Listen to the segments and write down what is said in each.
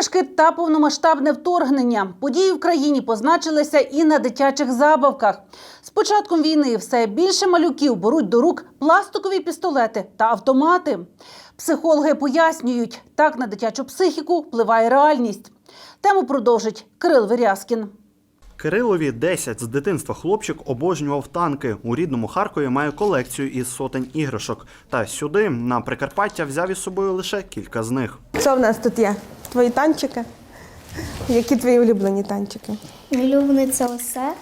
Іграшки та повномасштабне вторгнення. Події в країні позначилися і на дитячих забавках. З початком війни все більше малюків беруть до рук пластикові пістолети та автомати. Психологи пояснюють, так на дитячу психіку впливає реальність. Тему продовжить Кирил Вирязкін. Кирилові 10 з дитинства хлопчик обожнював танки. У рідному Харкові має колекцію із сотень іграшок. Та сюди на Прикарпаття взяв із собою лише кілька з них. Що в нас тут є? Твої танчики? Які твої улюблені танчики? Улюблений це осе.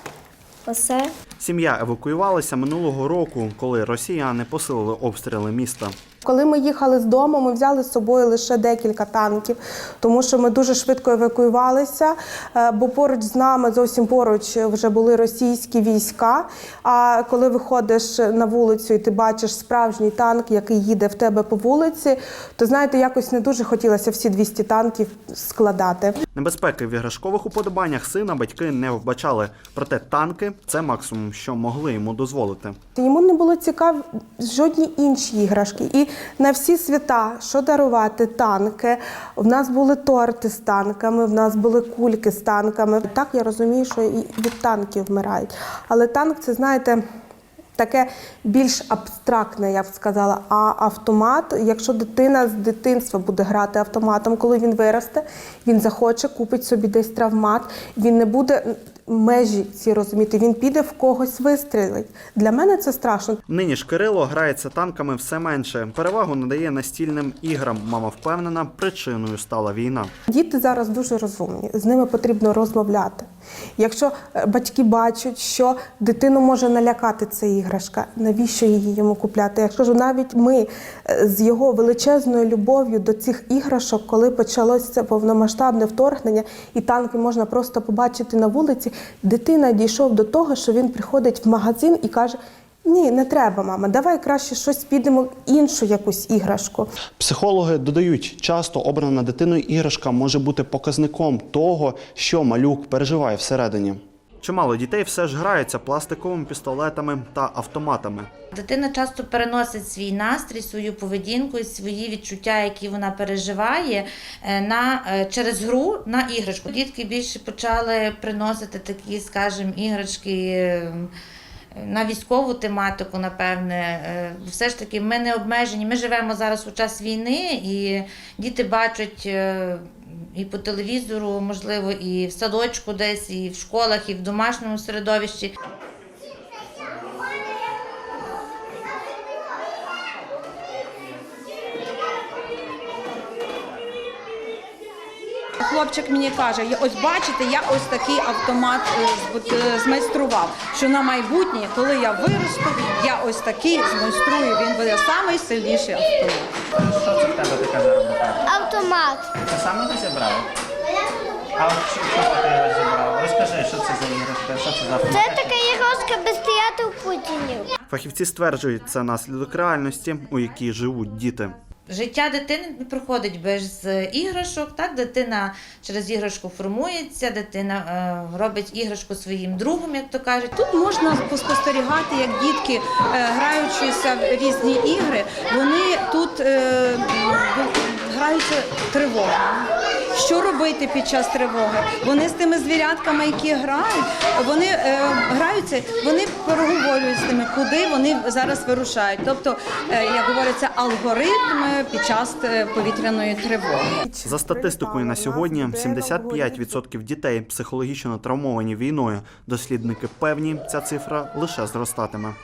Осе. Сім'я евакуювалася минулого року, коли росіяни посилили обстріли міста. Коли ми їхали з дому, ми взяли з собою лише декілька танків, тому що ми дуже швидко евакуювалися, е, бо поруч з нами, зовсім поруч, вже були російські війська. А коли виходиш на вулицю і ти бачиш справжній танк, який їде в тебе по вулиці, то знаєте, якось не дуже хотілося всі 200 танків складати. Небезпеки в іграшкових уподобаннях сина батьки не вбачали. Проте танки це максимум, що могли йому дозволити. Йому не було цікаві жодні інші іграшки. І на всі свята, що дарувати, танки. В нас були торти з танками, в нас були кульки з танками. Так я розумію, що і від танків вмирають. Але танк це, знаєте. Таке більш абстрактне, я б сказала. А автомат, якщо дитина з дитинства буде грати автоматом, коли він виросте, він захоче, купить собі десь травмат, він не буде межі ці розуміти, він піде в когось вистрілить. Для мене це страшно. Нині ж Кирило грається танками все менше. Перевагу надає настільним іграм. Мама впевнена, причиною стала війна. Діти зараз дуже розумні, з ними потрібно розмовляти. Якщо е, батьки бачать, що дитину може налякати ця іграшка, навіщо її йому купляти? Якщо ж навіть ми е, з його величезною любов'ю до цих іграшок, коли почалося повномасштабне вторгнення, і танки можна просто побачити на вулиці, дитина дійшов до того, що він приходить в магазин і каже. Ні, не треба, мама. Давай краще щось підемо іншу якусь іграшку. Психологи додають, часто обрана дитиною іграшка може бути показником того, що малюк переживає всередині. Чимало дітей все ж граються пластиковими пістолетами та автоматами. Дитина часто переносить свій настрій, свою поведінку свої відчуття, які вона переживає, е, на, е, через гру на іграшку. Дітки більше почали приносити такі, скажімо, іграшки. е, На військову тематику, напевне, Е, все ж таки, ми не обмежені. Ми живемо зараз у час війни, і діти бачать і по телевізору, можливо, і в садочку десь, і в школах, і в домашньому середовищі. Хлопчик мені каже, я ось бачите, я ось такий автомат е, е, змайстрував. Що на майбутнє, коли я виросту, я ось такий змайструю. Він буде найсильніший автомат. Що це в тебе в руках? Автомат. Це саме ти зібрав? А що, що ти його зібрав? Розкажи, що це за іграшка, що це за автомат? Це така іграшка без стояти у Путінів. Фахівці стверджують, це наслідок реальності, у якій живуть діти. Життя дитини не проходить без е, іграшок. Так, дитина через іграшку формується, дитина е, робить іграшку своїм другом, як то кажуть. Тут можна поспостерігати, як дітки, е, граючися в різні ігри, вони тут граються тривогу. Що робити під час тривоги? Вони з тими звірятками, які грають, вони е, граються, вони переговорюють з ними, куди вони зараз вирушають. Тобто, е, як говориться, алгоритм під час е, повітряної тривоги. За статистикою на сьогодні 75% дітей психологічно травмовані війною. Дослідники певні, ця цифра лише зростатиме.